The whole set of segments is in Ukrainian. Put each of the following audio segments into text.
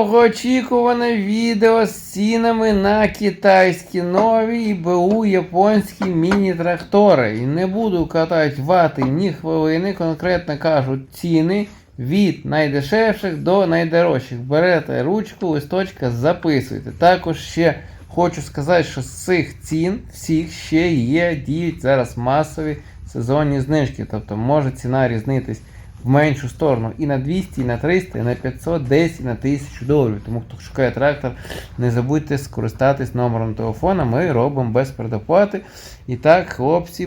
Довгоочікуване відео з цінами на китайські нові і БУ японські міні-трактори. І не буду катати вати ні хвилини, конкретно кажуть ціни від найдешевших до найдорожчих. Берете ручку, листочка, записуйте. Також ще хочу сказати, що з цих цін всіх ще є діють зараз масові сезонні знижки. Тобто може ціна різнитись в меншу сторону і на 200, і на 300, і на 500, десь і на 1000 доларів. Тому хто шукає трактор, не забудьте скористатись номером телефона. Ми робимо без предоплати. І так, хлопці,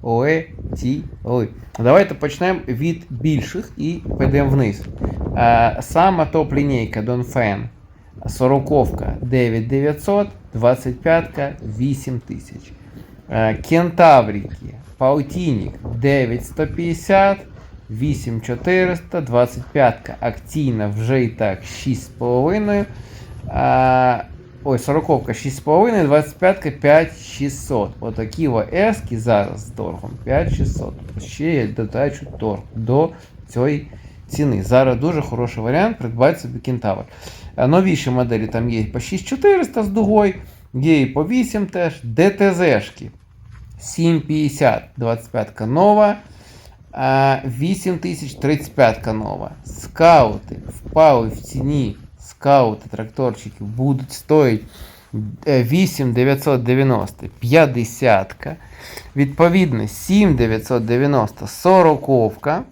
полетіли. Давайте почнемо від більших і підемо вниз. А, сама топ-лінійка Donfen. 40 9900, 25 8000. Е, Кентаврики, Паутінік 9150, 8400, 25 акційна вже і так 6,5. А, ой, 40 6,5, 25 5600. Отакі ески зараз з торгом 5600. Ще є додачу торг до цієї ціни. Зараз дуже хороший варіант придбати собі кентавр. Новіші моделі там є по 6400 з дугою, є і по 8 теж. ДТЗшки 750, 25 нова. 8035 нова. Скаути впали в ціні. Скаути тракторчики будуть стоїть 8990 50. Відповідно, 7990 40.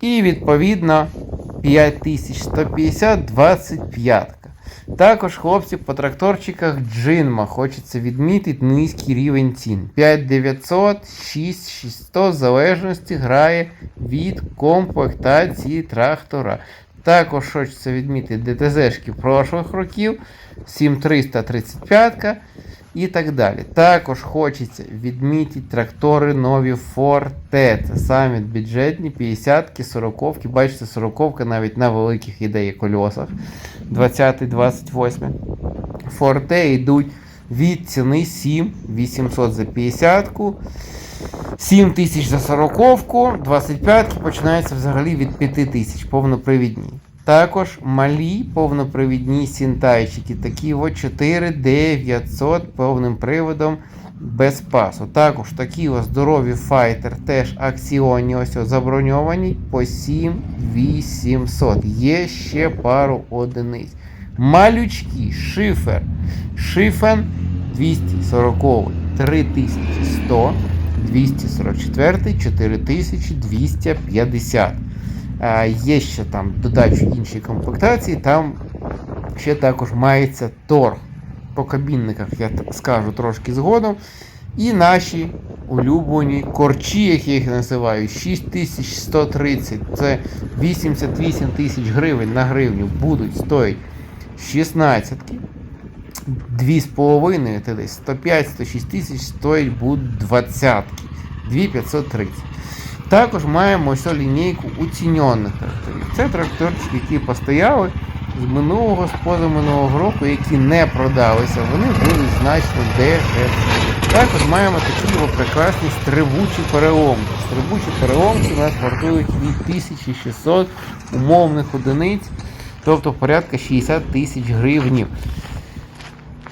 І відповідно 5150 25. Також хлопці по тракторчиках Джинма хочеться відмітити низький рівень цін. 5900, 6600 в залежності грає від комплектації трактора. Також хочеться відмітити ДТЗшки прошлих років 7335 і так далі. Також хочеться відмітити трактори нові Forte. Це самі бюджетні 50-ки, 40-ки. Бачите, 40-ка навіть на великих ідеї кольосах. 20-28. Forte йдуть від ціни 7 800 за 50-ку. 7 тисяч за 40-ку, 25-ки починаються взагалі від 5 тисяч повнопривідні. Також малі повнопривідні сінтайчики, такі от 4900 повним приводом без пасу. Також такі ось здорові файтер, теж акціонні, ось ось заброньовані по 7800. Є ще пару одиниць. Малючки, шифер. Шифен 240, 3100, 244, 4250. Є ще там додачі інші комплектації, там ще також мається торг. По кабінниках я скажу трошки згодом. І наші улюблені корчі, які я їх називаю, 6130, це 88 тисяч гривень на гривню будуть стоїть 16. 2,5 це десь 105-106 тисяч стоїть будуть 20. 2530. Також маємо ось лінійку уціньоних тракторів. Це тракторчики, які постояли з минулого, з позаминулого року, які не продалися, вони будуть значно дешевші. Також маємо такі прекрасні стрибучі переломки. Стрибучі переломки у нас вартують від 1600 умовних одиниць, тобто порядка 60 тисяч гривнів.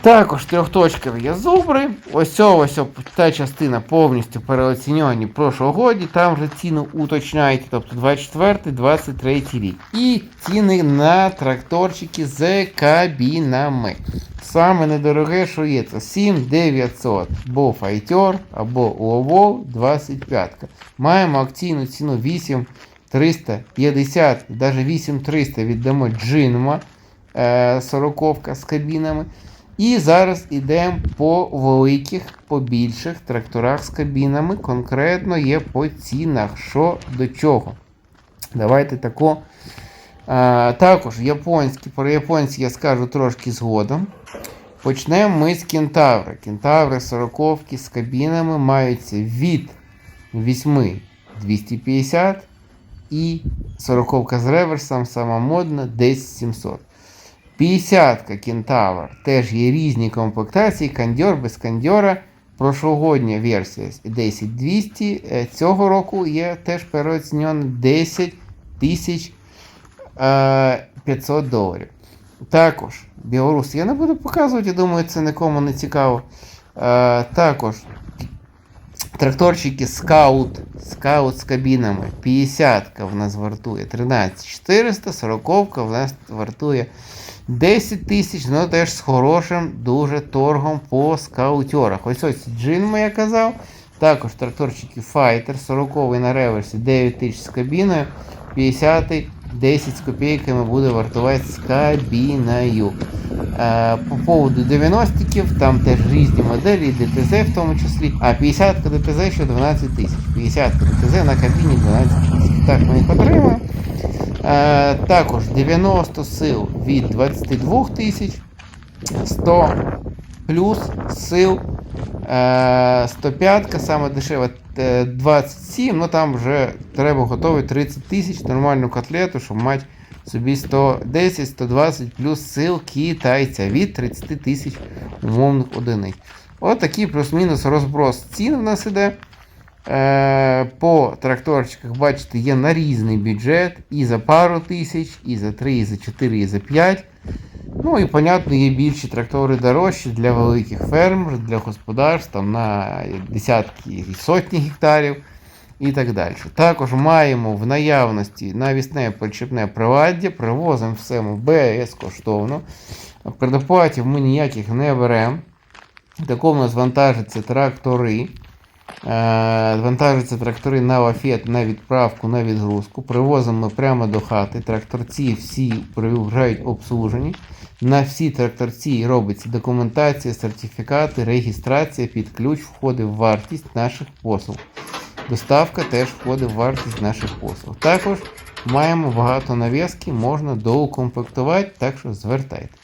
Також трьохточкові є зубри. Ось ось та частина повністю переоціньовані прошлого годі. Там вже ціну уточняють, тобто 24-23 рік. І ціни на тракторчики з кабінами. Саме недороге, що є, це 7900 або Файтер, або Ловол 25. Маємо акційну ціну 8350, навіть 8300 віддамо Джинма 40 з кабінами. І зараз йдемо по великих, по більших тракторах з кабінами. Конкретно є по цінах, що до чого. Давайте тако. А, також японські, про японські я скажу трошки згодом. Почнемо ми з кентаври. Кентаври 40 з кабінами маються від 8 250 і 40 з реверсом, сама модна, десь 700. 50-ка кентавр. Теж є різні комплектації, кандьор без кандьора. Прошлогодня версія 10200. Е, Цього року є теж переоцінено 10 тисяч 500 доларів. Також білорус. Я не буду показувати, я думаю, це нікому не цікаво. Е, також тракторчики Скаут. Скаут з кабінами. 50 в нас вартує 13 400, 40 в нас вартує 10 тисяч, ну теж з хорошим дуже торгом по скаутерах. Ось ось джин, я казав. Також тракторчики Fighter, 40 на реверсі 9 тисяч з кабіною, 50 10 з копійками буде вартувати з кабіною. Е, по поводу 90-ків, там теж різні моделі, ДТЗ в тому числі. А 50 ДТЗ ще 12 тисяч. 50 ДТЗ на кабіні 12 тисяч. Так ми їх отримаємо. Е, також 90 сил від 22 тисяч, 100 плюс сил. Е, 105 саме дешева е, 27, ну там вже треба готові 30 тисяч нормальну котлету, щоб мати собі 110-120 плюс сил китайця від 30 тисяч умовних одиниць. От такий плюс-мінус розброс цін в нас іде. Е, по тракторчиках, бачите, є на різний бюджет і за пару тисяч, і за 3, і за 4, і за 5. Ну і, понятно, є більші трактори дорожчі для великих ферм, для господарств там, на десятки і сотні гектарів і так далі. Також маємо в наявності навісне причепне приладдя, привозимо все ми безкоштовно. Предоплатів ми ніяких не беремо. Тако нас вантажаться трактори. Е, Вантажаться трактори на лафет, на відправку, на відгрузку. Привозимо ми прямо до хати. Тракторці всі приїжджають обслужені. На всі тракторці робиться документація, сертифікати, реєстрація під ключ входить в вартість наших послуг. Доставка теж входить в вартість наших послуг. Також маємо багато нав'язки, можна доукомплектувати, так що звертайтеся.